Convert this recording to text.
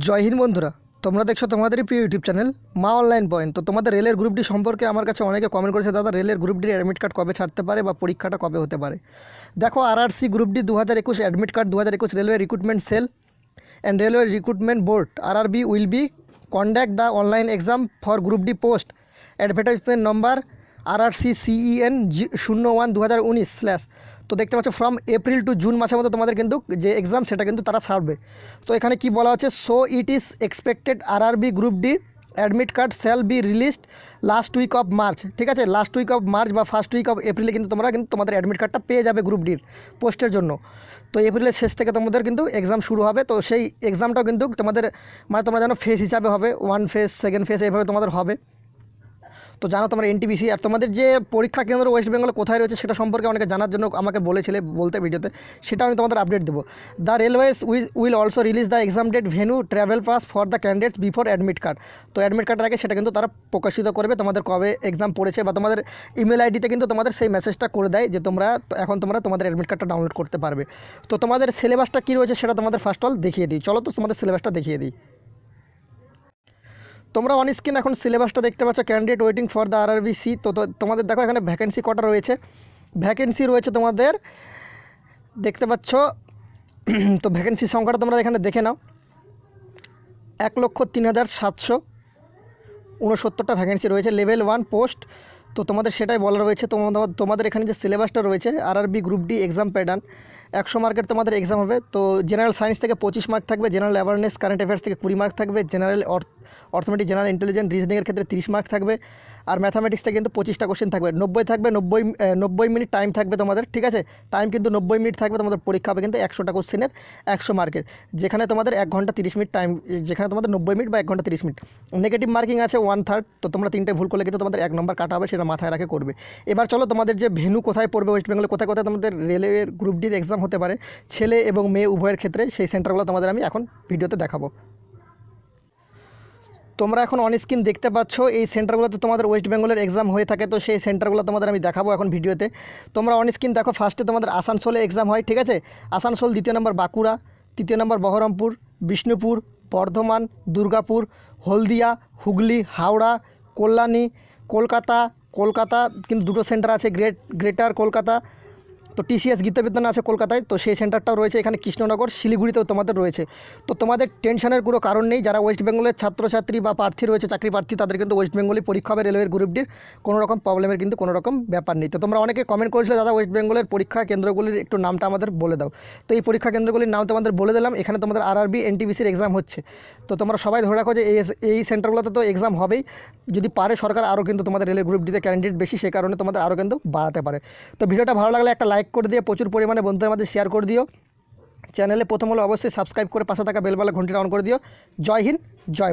জয় হিন্দ বন্ধুরা, তোমরা দেখছ তোমাদেরই প্রিয় YouTube channel Maa online point. তো তোমাদের রেলের গ্রুপ ডি সম্পর্কে আমার কাছে অনেকে কমেন্ট করেছে, দাদা রেলের গ্রুপ ডির অ্যাডমিট কার্ড কবে ছাড়তে পারে বা পরীক্ষাটা কবে হতে পারে? দেখো আরআরসি গ্রুপ ডি দু হাজার একুশ অ্যাডমিট কার্ড দু হাজার একুশ railway recruitment cell and railway recruitment board RRB will be conduct the online exam for group D post advertisement number RRC CEN G শূন্য ওয়ান দু হাজার উনিশ স্ল্যাশ তো দেখতে পাচ্ছ ফ্রম এপ্রিল টু জুন মাসের মধ্যে তোমাদের কিন্তু যে এক্সাম সেটা কিন্তু তারা ছাড়বে। তো এখানে কি বলা হচ্ছে so it is expected RRB group D admit card shall be released last week of March ঠিক আছে লাস্ট উইক অফ মার্চ বা ফার্স্ট উইক অফ এপ্রিলে কিন্তু তোমরা কিন্তু তোমাদের অ্যাডমিট কার্ডটা পেয়ে যাবে গ্রুপ ডির পোস্টের জন্য। তো এপ্রিলের শেষ থেকে তোমাদের কিন্তু এক্সাম শুরু হবে, তো সেই এক্সামটাও কিন্তু তোমাদের মানে তোমরা যেন ফেস হিসাবে হবে ওয়ান ফেস সেকেন্ড ফেস এইভাবে তোমাদের হবে। তো জানো তোমার এনটিপিসি আর তোমাদের যে পরীক্ষা কেন্দ্র ওয়েস্ট বেঙ্গলে কোথায় রয়েছে সেটা সম্পর্কে অনেকে জানার জন্য আমাকে বলেছিলে বলতে ভিডিওতে, সেটা আমি তোমাদের আপডেট দেবো। The railways will will also release the exam date venue travel pass for the candidates before admit card তো অ্যাডমিট কার্ডের আগে সেটা কিন্তু তারা প্রকাশিত করবে, তোমাদের কবে এক্সাম পড়েছে বা তোমাদের ইমেল আইডিতে কিন্তু তোমাদের সেই মেসেজটা করে দেয় যে তোমরা এখন তোমরা তোমাদের অ্যাডমিট কার্ডটা ডাউনলোড করতে পারবে। তো তোমাদের সিলেবাসটা কী রয়েছে সেটা তোমাদের ফার্স্ট অল দেখিয়ে দিই। চলো তো তোমাদের সিলেবাসটা দেখিয়ে দিই। তোমরা অন স্ক্রিন এখন সিলেবাসটা দেখতে পাচ্ছ candidate waiting for the RRBC তো তো তোমাদের দেখো এখানে ভ্যাকেন্সি কটা রয়েছে। ভ্যাকেন্সি রয়েছে তোমাদের, দেখতে পাচ্ছ, তো ভ্যাকেন্সি সংখ্যাটা তোমরা এখানে দেখে নাও। এক লক্ষ তিন হাজার সাতশো ঊনসত্তরটা ভ্যাকেন্সি রয়েছে। লেভেল ওয়ান পোস্ট তো তোমাদের সেটাই বলা রয়েছে। তোমাদের তোমাদের এখানে যে সিলেবাসটা রয়েছে RRB group D exam pattern একশো মার্কের তোমাদের এক্সাম হবে। তো জেনারেল সায়েন্স থেকে পঁচিশ মার্ক থাকবে জেনারেল অ্যাওয়ারনেস কারেন্ট অ্যাফেয়ার্স থেকে কুড়ি মার্ক থাকবে জেনারেল অর্থ অর্থমেটিক জেনারেল ইন্টেলিজেন্ট রিজনিংয়ের ক্ষেত্রে তিরিশ মার্ক থাকবে। আর ম্যাথামেটিক্স কিন্তু পঁচিশটা কোশ্চেন থাকবে। নব্বই থাকবে, নব্বই নব্বই মিনিট টাইম থাকবে তোমাদের, ঠিক আছে? টাইম কিন্তু নব্বই মিনিট থাকবে, তোমাদের পরীক্ষা হবে কিন্তু একশোটা কোশ্চেনের একশো মার্কের যেখানে তোমাদের এক ঘণ্টা তিরিশ মিনিট টাইম যেখানে তোমাদের নব্বই মিনিট বা এক ঘণ্টা তিরিশ মিনিট নেগেটিভ মার্কিং আছে ওয়ান থার্ড তো তোমরা তিনটে ভুল করলে কিন্তু তোমাদের এক নম্বর কাটা হবে, সেটা মাথায় রাখে করবে। এবার চলো তোমাদের যে ভেনু কোথায় পড়বে ওয়েস্ট বেঙ্গলে কোথায় কোথায় তোমাদের রেলওয়ের গ্রুপ ডির এক্সাম হতে পারে, ছেলে এবং মেয়ে উভয়ের ক্ষেত্রে, সেই সেন্টারগুলো তোমাদের আমি এখন ভিডিওতে দেখাবো। তোমরা এখন অন স্ক্রিন দেখতে পাচ্ছ, এই সেন্টারগুলোতে তোমাদের ওয়েস্ট বেঙ্গলের এক্সাম হয়ে থাকে, তো সেই সেন্টারগুলো তোমাদের আমি দেখাবো এখন ভিডিওতে। তোমরা অন স্ক্রিন দেখো ফার্স্টে তোমাদের আসানসোলে এক্সাম হয়, ঠিক আছে? আসানসোল দ্বিতীয় নম্বর বাঁকুড়া, তৃতীয় নম্বর বহরমপুর, বিষ্ণুপুর, বর্ধমান, দুর্গাপুর, হলদিয়া, হুগলি, হাওড়া, কল্যাণী, কলকাতা কলকাতা, কিন্তু দুটো সেন্টার আছে গ্রেট গ্রেটার কলকাতা তো টিসিএস গীতবিদ্যান আছে কলকাতায়, তো সেই সেন্টারটাও রয়েছে, এখানে কৃষ্ণনগর, শিলিগুড়িতেও তোমাদের রয়েছে। তো তোমাদের টেনশনের কোনো কারণ নেই, যারা ওয়েস্ট বেঙ্গলের ছাত্রছাত্রী বা প্রার্থী রয়েছে, চাকরি প্রার্থী, তাদের কিন্তু ওয়েস্ট বেঙ্গলই পরীক্ষা হবে রেলওয়ের গ্রুপ ডির কোনো রকম প্রবলেমের কিন্তু কোনো রকম ব্যাপার নেই। তো তোমরা অনেকে কমেন্ট করেছিলে, দাদা ওয়েস্ট বেঙ্গলের পরীক্ষা কেন্দ্রগুলির একটু নামটা আমাদের বলে দাও। তো এই পরীক্ষা কেন্দ্রগুলির নাম তোমাদের বলে দিলাম, এখানে তোমাদের আরআরবি এনটিবিসির এক্সাম হচ্ছে। তো তোমরা সবাই ধরে রাখো যে এই সেন্টারগুলোতে তো এক্সাম হবেই। যদি পারে সরকার আরও কিন্তু তোমাদের রেলের গ্রুপ ডিতে ক্যান্ডিডেট বেশি সেই কারণে তোমাদের আরও কিন্তু বাড়াতে পারে। তো ভিডিওটা ভালো লাগলে একটা লাইক করে দিয়ে প্রচুর পরিমাণে বন্ধুদের মাঝে শেয়ার করে দিও। চ্যানেলে প্রথম হলে অবশ্যই সাবস্ক্রাইব করে পাশে থাকা বেলবেলা ঘন্টিটা অন করে দিও। জয় হিন্দ, জয়